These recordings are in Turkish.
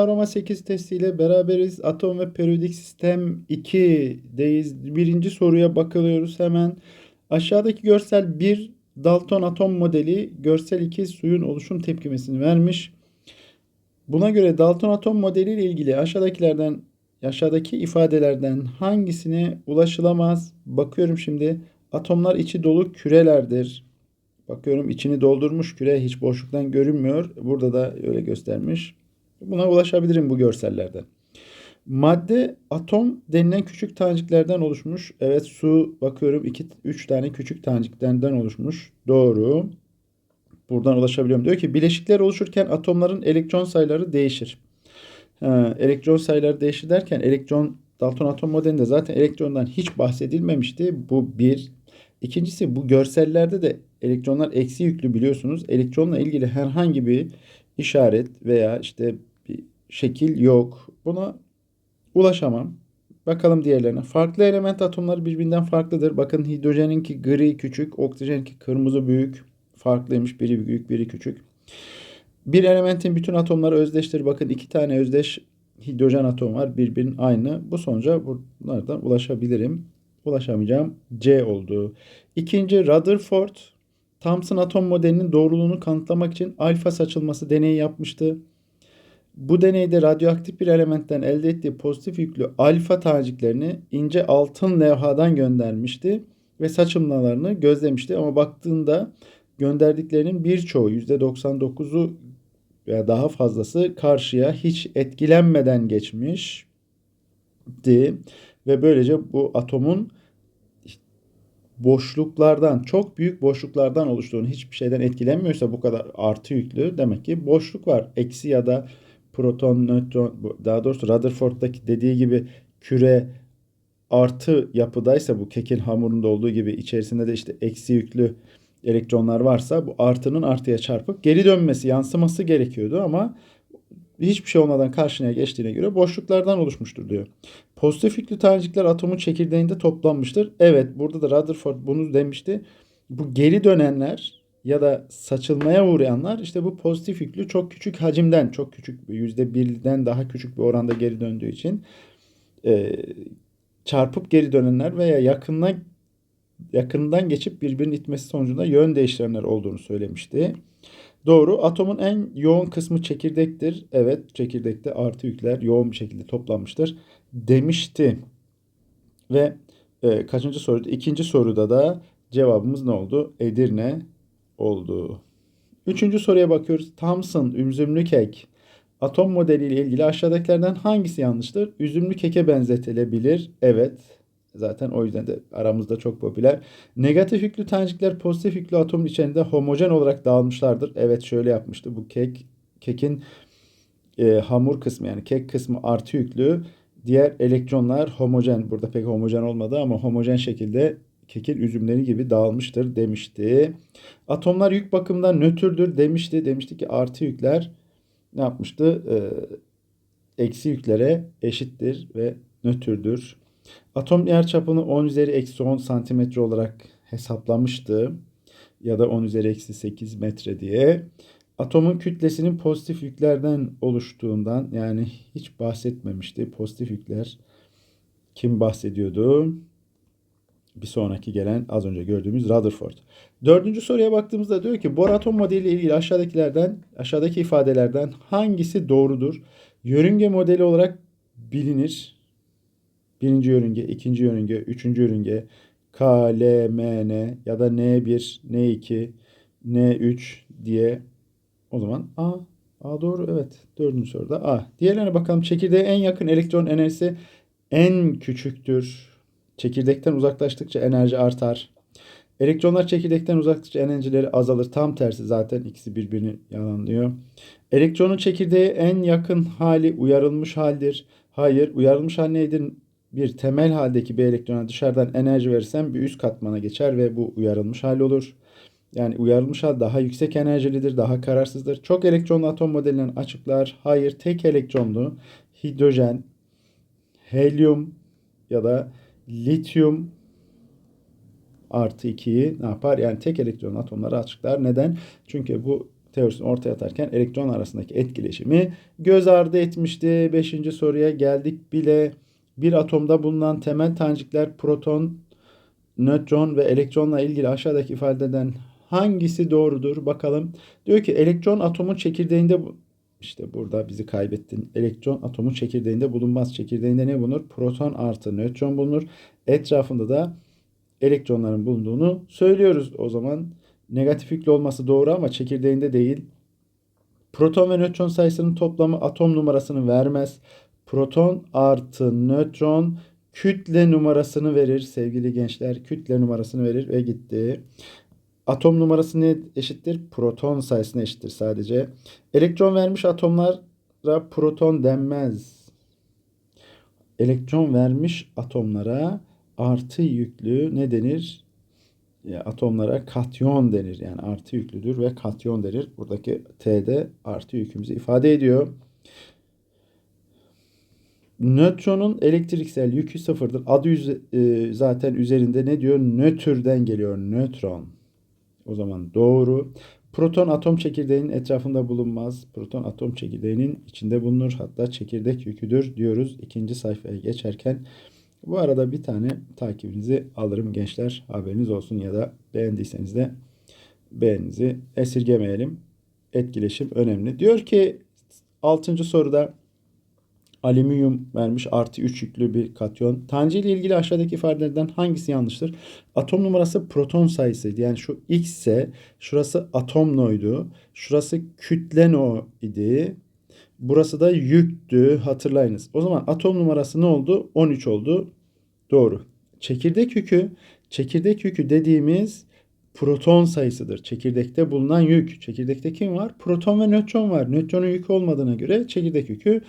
Aroma 8 testiyle beraberiz. Atom ve periyodik sistem 2'deyiz. Birinci soruya bakılıyoruz hemen. Aşağıdaki görsel 1 Dalton atom modeli, görsel 2 suyun oluşum tepkimesini vermiş. Buna göre Dalton atom modeli ile ilgili aşağıdakilerden aşağıdaki ifadelerden hangisine ulaşılamaz? Bakıyorum şimdi. Atomlar içi dolu kürelerdir. Bakıyorum içini doldurmuş küre hiç boşluktan görünmüyor. Burada da öyle göstermiş. Buna ulaşabilirim bu görsellerden. Madde atom denilen küçük taneciklerden oluşmuş. Evet su bakıyorum 2 3 tane küçük taneciklerden oluşmuş. Doğru. Buradan ulaşabiliyorum. Diyor ki bileşikler oluşurken atomların elektron sayıları değişir. Ha, elektron sayıları değişir derken elektron Dalton atom modelinde zaten elektrondan hiç bahsedilmemişti. Bu bir. İkincisi bu görsellerde de elektronlar eksi yüklü biliyorsunuz. Elektronla ilgili herhangi bir işaret veya işte şekil yok. Buna ulaşamam. Bakalım diğerlerine. Farklı element atomları birbirinden farklıdır. Bakın hidrojeninki gri küçük, oksijeninki kırmızı büyük. Farklıymış. Biri büyük, biri küçük. Bir elementin bütün atomları özdeştir. Bakın iki tane özdeş hidrojen atom var. Birbirinin aynı. Bu sonuca bunlardan ulaşabilirim. Ulaşamayacağım. C oldu. İkinci Rutherford Thomson atom modelinin doğruluğunu kanıtlamak için alfa saçılması deneyi yapmıştı. Bu deneyde radyoaktif bir elementten elde ettiği pozitif yüklü alfa taneciklerini ince altın levhadan göndermişti ve saçılmalarını gözlemişti. Ama baktığında gönderdiklerinin birçoğu %99'u veya daha fazlası karşıya hiç etkilenmeden geçmişti. Ve böylece bu atomun boşluklardan, çok büyük boşluklardan oluştuğunu hiçbir şeyden etkilenmiyorsa bu kadar artı yüklü demek ki boşluk var. Eksi ya da proton, nötron, daha doğrusu Rutherford'daki dediği gibi küre artı yapıdaysa bu kekin hamurunda olduğu gibi içerisinde de işte eksi yüklü elektronlar varsa bu artının artıya çarpıp geri dönmesi, yansıması gerekiyordu ama hiçbir şey olmadan karşına geçtiğine göre boşluklardan oluşmuştur diyor. Pozitif yüklü tanecikler atomun çekirdeğinde toplanmıştır. Evet burada da Rutherford bunu demişti. Bu geri dönenler ya da saçılmaya uğrayanlar işte bu pozitif yüklü çok küçük hacimden çok küçük yüzde birden daha küçük bir oranda geri döndüğü için e, çarpıp geri dönenler veya yakından yakından geçip birbirini itmesi sonucunda yön değiştirenler olduğunu söylemişti. Doğru. Atomun en yoğun kısmı çekirdektir. Evet, çekirdekte artı yükler yoğun bir şekilde toplanmıştır demişti. Ve e, kaçıncı soruda? İkinci soruda da cevabımız ne oldu? Edirne oldu. Üçüncü soruya bakıyoruz. Thomson üzümlü kek atom modeliyle ilgili aşağıdakilerden hangisi yanlıştır? Üzümlü keke benzetilebilir. Evet. Zaten o yüzden de aramızda çok popüler. Negatif yüklü tanecikler pozitif yüklü atomun içerisinde homojen olarak dağılmışlardır. Evet şöyle yapmıştı. Bu kek kekin e, hamur kısmı yani kek kısmı artı yüklü. Diğer elektronlar homojen. Burada pek homojen olmadı ama homojen şekilde kekin üzümleri gibi dağılmıştır demişti. Atomlar yük bakımından nötrdür demişti. Demişti ki artı yükler ne yapmıştı? Ee, eksi yüklere eşittir ve nötrdür. Atom yer çapını 10 üzeri eksi 10 santimetre olarak hesaplamıştı. Ya da 10 üzeri eksi 8 metre diye. Atomun kütlesinin pozitif yüklerden oluştuğundan yani hiç bahsetmemişti. Pozitif yükler kim bahsediyordu? Bir sonraki gelen az önce gördüğümüz Rutherford. Dördüncü soruya baktığımızda diyor ki Bohr atom modeli ile ilgili aşağıdakilerden aşağıdaki ifadelerden hangisi doğrudur? Yörünge modeli olarak bilinir. Birinci yörünge, ikinci yörünge, üçüncü yörünge, K, L, M, N ya da N1, N2, N3 diye o zaman A. A doğru evet. Dördüncü soruda A. Diğerlerine bakalım. Çekirdeğe en yakın elektron enerjisi en küçüktür. Çekirdekten uzaklaştıkça enerji artar. Elektronlar çekirdekten uzaklaştıkça enerjileri azalır. Tam tersi zaten ikisi birbirini yalanlıyor. Elektronun çekirdeğe en yakın hali uyarılmış haldir. Hayır, uyarılmış hal nedir? Bir temel haldeki bir elektrona dışarıdan enerji verirsem bir üst katmana geçer ve bu uyarılmış hal olur. Yani uyarılmış hal daha yüksek enerjilidir, daha kararsızdır. Çok elektronlu atom modelinin açıklar. Hayır, tek elektronlu hidrojen, helyum ya da lityum artı 2'yi ne yapar? Yani tek elektron atomları açıklar. Neden? Çünkü bu teorisini ortaya atarken elektron arasındaki etkileşimi göz ardı etmişti. Beşinci soruya geldik bile. Bir atomda bulunan temel tanecikler proton, nötron ve elektronla ilgili aşağıdaki ifadeden hangisi doğrudur? Bakalım. Diyor ki elektron atomun çekirdeğinde işte burada bizi kaybettin. Elektron atomun çekirdeğinde bulunmaz. Çekirdeğinde ne bulunur? Proton artı nötron bulunur. Etrafında da elektronların bulunduğunu söylüyoruz. O zaman negatif yüklü olması doğru ama çekirdeğinde değil. Proton ve nötron sayısının toplamı atom numarasını vermez. Proton artı nötron kütle numarasını verir sevgili gençler. Kütle numarasını verir ve gitti. Atom numarası ne eşittir? Proton sayısına eşittir sadece. Elektron vermiş atomlara proton denmez. Elektron vermiş atomlara artı yüklü ne denir? Atomlara katyon denir. Yani artı yüklüdür ve katyon denir. Buradaki T'de artı yükümüzü ifade ediyor. Nötronun elektriksel yükü sıfırdır. Adı e, zaten üzerinde ne diyor? Nötrden geliyor. Nötron. O zaman doğru. Proton atom çekirdeğinin etrafında bulunmaz. Proton atom çekirdeğinin içinde bulunur. Hatta çekirdek yüküdür diyoruz. İkinci sayfaya geçerken bu arada bir tane takibinizi alırım gençler. Haberiniz olsun ya da beğendiyseniz de beğeninizi esirgemeyelim. Etkileşim önemli. Diyor ki 6. soruda alüminyum vermiş artı 3 yüklü bir katyon. Tanrı ile ilgili aşağıdaki ifadelerden hangisi yanlıştır? Atom numarası proton sayısıydı. Yani şu X ise şurası atom noydu. Şurası kütle no idi. Burası da yüktü hatırlayınız. O zaman atom numarası ne oldu? 13 oldu. Doğru. Çekirdek yükü, çekirdek yükü dediğimiz proton sayısıdır. Çekirdekte bulunan yük. Çekirdekte kim var? Proton ve nötron var. Nötronun yükü olmadığına göre çekirdek yükü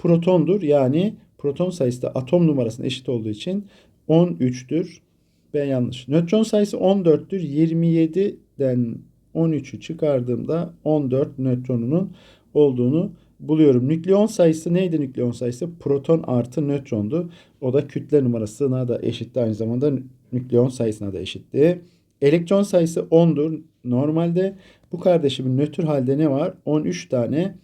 protondur. Yani proton sayısı da atom numarasına eşit olduğu için 13'tür. Ben yanlış. Nötron sayısı 14'tür. 27'den 13'ü çıkardığımda 14 nötronunun olduğunu buluyorum. Nükleon sayısı neydi nükleon sayısı? Proton artı nötrondu. O da kütle numarasına da eşitti. Aynı zamanda nükleon sayısına da eşitti. Elektron sayısı 10'dur. Normalde bu kardeşimin nötr halde ne var? 13 tane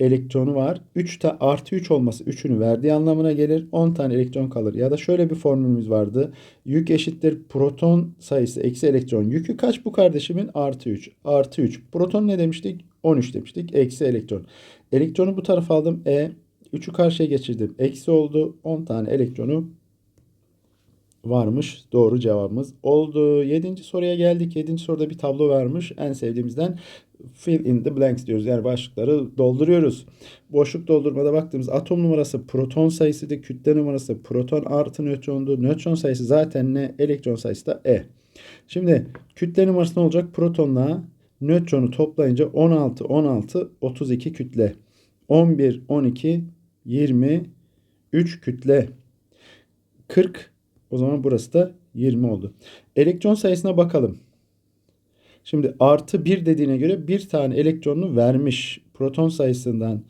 elektronu var. 3 ta artı 3 olması 3'ünü verdiği anlamına gelir. 10 tane elektron kalır. Ya da şöyle bir formülümüz vardı. Yük eşittir proton sayısı eksi elektron. Yükü kaç bu kardeşimin? Artı 3. Artı 3. Proton ne demiştik? 13 demiştik. Eksi elektron. Elektronu bu tarafa aldım. E. 3'ü karşıya geçirdim. Eksi oldu. 10 tane elektronu varmış. Doğru cevabımız oldu. Yedinci soruya geldik. Yedinci soruda bir tablo vermiş. En sevdiğimizden fill in the blanks diyoruz. Yani başlıkları dolduruyoruz. Boşluk doldurmada baktığımız atom numarası proton sayısıydı. Kütle numarası proton artı nötrondu. Nötron sayısı zaten ne? Elektron sayısı da E. Şimdi kütle numarası ne olacak? Protonla nötronu toplayınca 16, 16, 32 kütle. 11, 12, 20, 3 kütle. 40 o zaman burası da 20 oldu. Elektron sayısına bakalım. Şimdi artı 1 dediğine göre bir tane elektronunu vermiş. Proton sayısından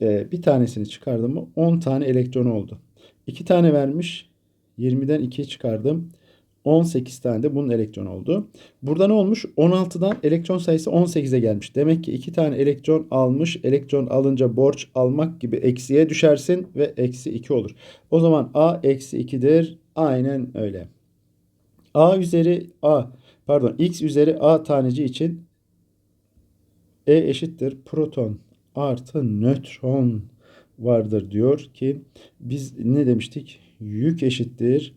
e, bir tanesini çıkardım mı 10 tane elektronu oldu. 2 tane vermiş. 20'den 2'yi çıkardım. 18 tane de bunun elektron oldu. Burada ne olmuş? 16'dan elektron sayısı 18'e gelmiş. Demek ki 2 tane elektron almış. Elektron alınca borç almak gibi eksiye düşersin ve eksi 2 olur. O zaman A eksi 2'dir. Aynen öyle. A üzeri A pardon x üzeri A taneci için E eşittir proton artı nötron vardır diyor ki biz ne demiştik? Yük eşittir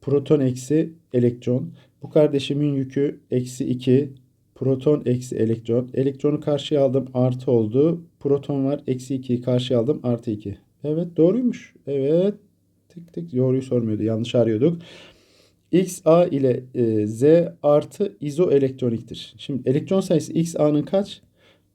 proton eksi elektron. Bu kardeşimin yükü eksi 2. Proton eksi elektron. Elektronu karşıya aldım artı oldu. Proton var eksi 2'yi karşıya aldım artı 2. Evet doğruymuş. Evet. Tık tık doğruyu sormuyordu. Yanlış arıyorduk. X A ile e, Z artı izoelektroniktir. Şimdi elektron sayısı X A'nın kaç?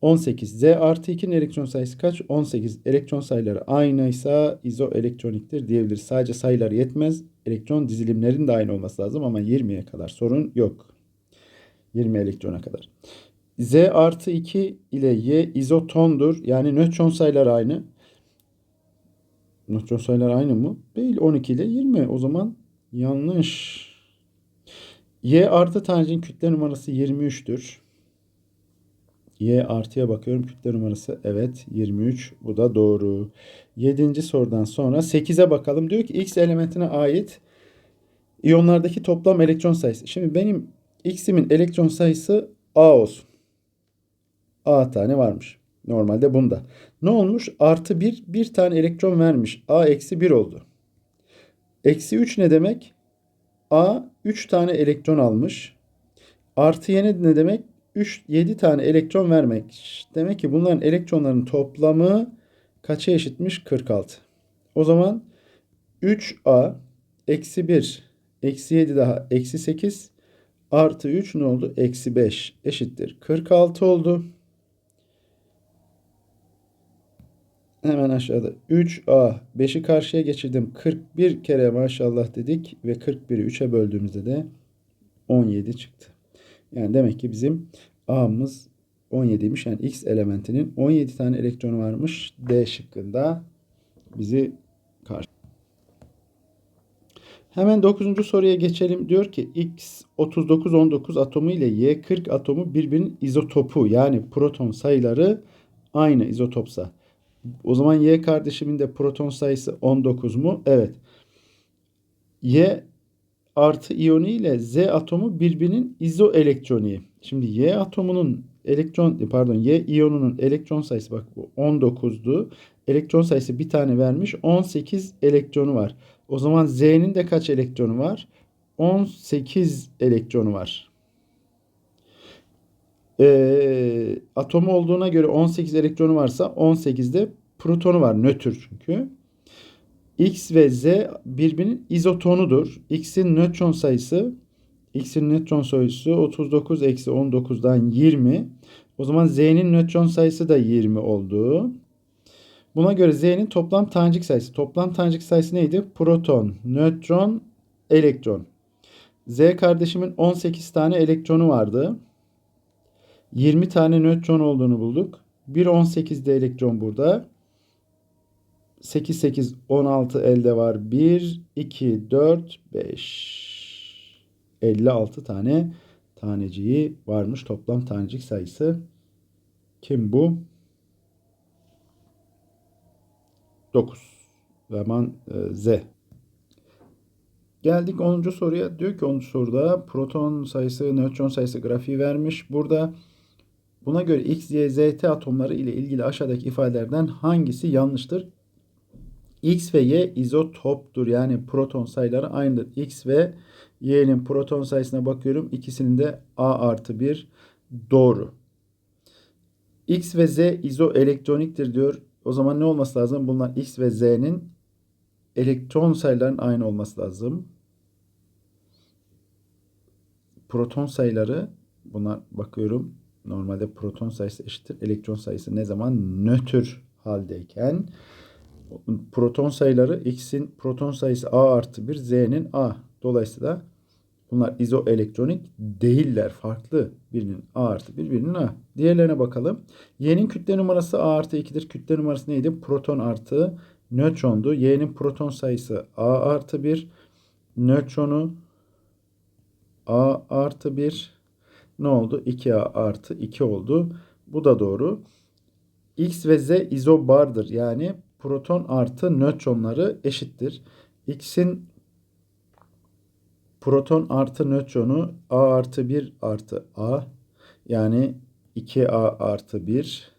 18. Z artı 2'nin elektron sayısı kaç? 18. Elektron sayıları aynıysa izoelektroniktir diyebiliriz. Sadece sayılar yetmez. Elektron dizilimlerin de aynı olması lazım ama 20'ye kadar sorun yok. 20 elektrona kadar. Z artı 2 ile Y izotondur. Yani nötron sayıları aynı. Nötron sayıları aynı mı? Değil. 12 ile 20. O zaman yanlış. Y artı tanecin kütle numarası 23'tür. Y artıya bakıyorum. Kütle numarası evet 23. Bu da doğru. 7. sorudan sonra 8'e bakalım. Diyor ki X elementine ait iyonlardaki toplam elektron sayısı. Şimdi benim X'imin elektron sayısı A olsun. A tane varmış. Normalde bunda. Ne olmuş? Artı 1 bir tane elektron vermiş. A eksi 1 oldu. Eksi 3 ne demek? A 3 tane elektron almış. Artı y ne demek? 3, 7 tane elektron vermek. Demek ki bunların elektronların toplamı kaça eşitmiş? 46. O zaman 3A eksi 1 eksi 7 daha eksi 8 artı 3 ne oldu? Eksi 5 eşittir. 46 oldu. Hemen aşağıda 3A 5'i karşıya geçirdim. 41 kere maşallah dedik ve 41'i 3'e böldüğümüzde de 17 çıktı. Yani demek ki bizim A'mız 17'ymiş. Yani X elementinin 17 tane elektronu varmış. D şıkkında bizi karşı. Hemen 9. soruya geçelim. Diyor ki X 39 19 atomu ile Y 40 atomu birbirinin izotopu yani proton sayıları aynı izotopsa. O zaman Y kardeşimin de proton sayısı 19 mu? Evet. Y artı iyonu ile Z atomu birbirinin izoelektroniği. Şimdi Y atomunun elektron pardon Y iyonunun elektron sayısı bak bu 19'du. Elektron sayısı bir tane vermiş. 18 elektronu var. O zaman Z'nin de kaç elektronu var? 18 elektronu var. Ee, atomu olduğuna göre 18 elektronu varsa 18'de protonu var. Nötr çünkü. X ve Z birbirinin izotonudur. X'in nötron sayısı X'in nötron sayısı 39 eksi 19'dan 20. O zaman Z'nin nötron sayısı da 20 oldu. Buna göre Z'nin toplam tanecik sayısı. Toplam tanecik sayısı neydi? Proton, nötron, elektron. Z kardeşimin 18 tane elektronu vardı. 20 tane nötron olduğunu bulduk. 1 18'de elektron burada. 8 8 16 elde var. 1 2 4 5 56 tane taneciği varmış. Toplam tanecik sayısı. Kim bu? 9. Zaman e, Z. Geldik 10. soruya. Diyor ki 10. soruda proton sayısı, nötron sayısı grafiği vermiş. Burada buna göre X, Y, Z, T atomları ile ilgili aşağıdaki ifadelerden hangisi yanlıştır? X ve Y izotoptur. Yani proton sayıları aynıdır. X ve Y'nin proton sayısına bakıyorum. İkisinin de A artı 1 doğru. X ve Z izoelektroniktir diyor. O zaman ne olması lazım? Bunlar X ve Z'nin elektron sayılarının aynı olması lazım. Proton sayıları buna bakıyorum. Normalde proton sayısı eşittir. Elektron sayısı ne zaman? Nötr haldeyken proton sayıları X'in proton sayısı A artı 1, Z'nin A. Dolayısıyla bunlar izoelektronik değiller. Farklı. Birinin A artı 1, birinin A. Diğerlerine bakalım. Y'nin kütle numarası A artı 2'dir. Kütle numarası neydi? Proton artı nötrondu. Y'nin proton sayısı A artı 1. Nötronu A artı 1. Ne oldu? 2A artı 2 oldu. Bu da doğru. X ve Z izobardır. Yani proton artı nötronları eşittir. X'in proton artı nötronu A artı 1 artı A yani 2A artı 1.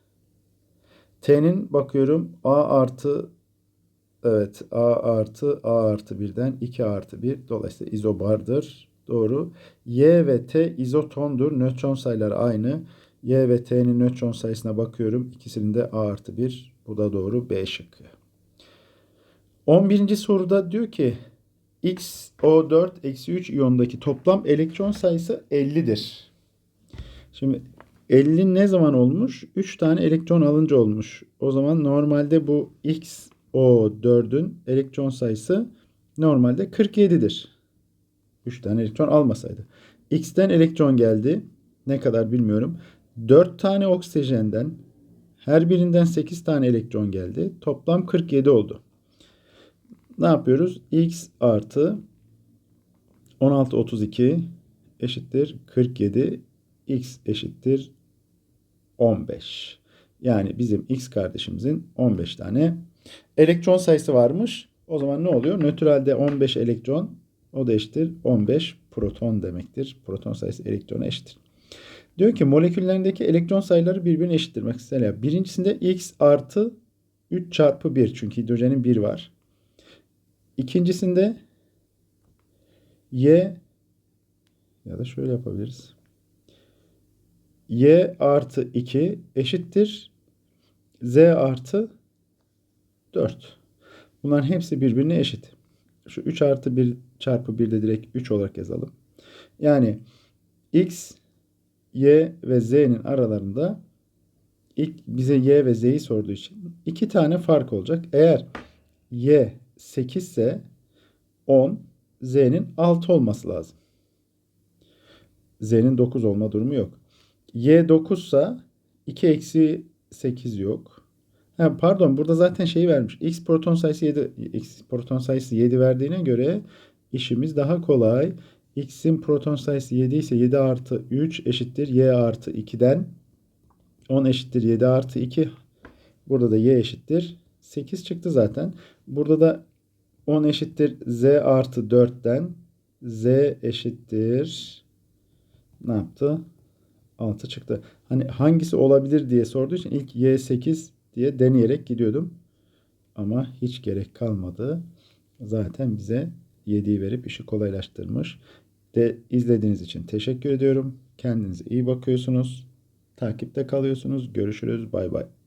T'nin bakıyorum A artı evet A artı A artı 1'den 2 artı 1 dolayısıyla izobardır. Doğru. Y ve T izotondur. Nötron sayıları aynı. Y ve T'nin nötron sayısına bakıyorum. İkisinin de A artı 1 bu da doğru B şıkkı. 11. soruda diyor ki XO4 eksi 3 iyondaki toplam elektron sayısı 50'dir. Şimdi 50 ne zaman olmuş? 3 tane elektron alınca olmuş. O zaman normalde bu XO4'ün elektron sayısı normalde 47'dir. 3 tane elektron almasaydı. X'ten elektron geldi. Ne kadar bilmiyorum. 4 tane oksijenden her birinden 8 tane elektron geldi. Toplam 47 oldu. Ne yapıyoruz? X artı 16 32 eşittir 47. X eşittir 15. Yani bizim X kardeşimizin 15 tane elektron sayısı varmış. O zaman ne oluyor? Nötralde 15 elektron o da eşittir 15 proton demektir. Proton sayısı elektrona eşittir. Diyor ki moleküllerindeki elektron sayıları birbirine eşittir. Mesela birincisinde X artı 3 çarpı 1 çünkü hidrojenin 1 var. İkincisinde Y ya da şöyle yapabiliriz. Y artı 2 eşittir Z artı 4. Bunların hepsi birbirine eşit. Şu 3 artı 1 çarpı 1 de direkt 3 olarak yazalım. Yani X, Y ve Z'nin aralarında ilk bize Y ve Z'yi sorduğu için iki tane fark olacak. Eğer Y 8 ise 10, Z'nin 6 olması lazım. Z'nin 9 olma durumu yok. Y 9 ise 2 eksi 8 yok. Ha, pardon burada zaten şeyi vermiş. X proton sayısı 7 X proton sayısı 7 verdiğine göre işimiz daha kolay. X'in proton sayısı 7 ise 7 artı 3 eşittir Y artı 2'den 10 eşittir 7 artı 2. Burada da Y eşittir 8 çıktı zaten. Burada da 10 eşittir Z artı 4'ten Z eşittir ne yaptı? 6 çıktı. Hani hangisi olabilir diye sorduğu için ilk Y8 diye deneyerek gidiyordum. Ama hiç gerek kalmadı. Zaten bize 7'yi verip işi kolaylaştırmış. De izlediğiniz için teşekkür ediyorum. Kendinize iyi bakıyorsunuz. Takipte kalıyorsunuz. Görüşürüz. Bay bay.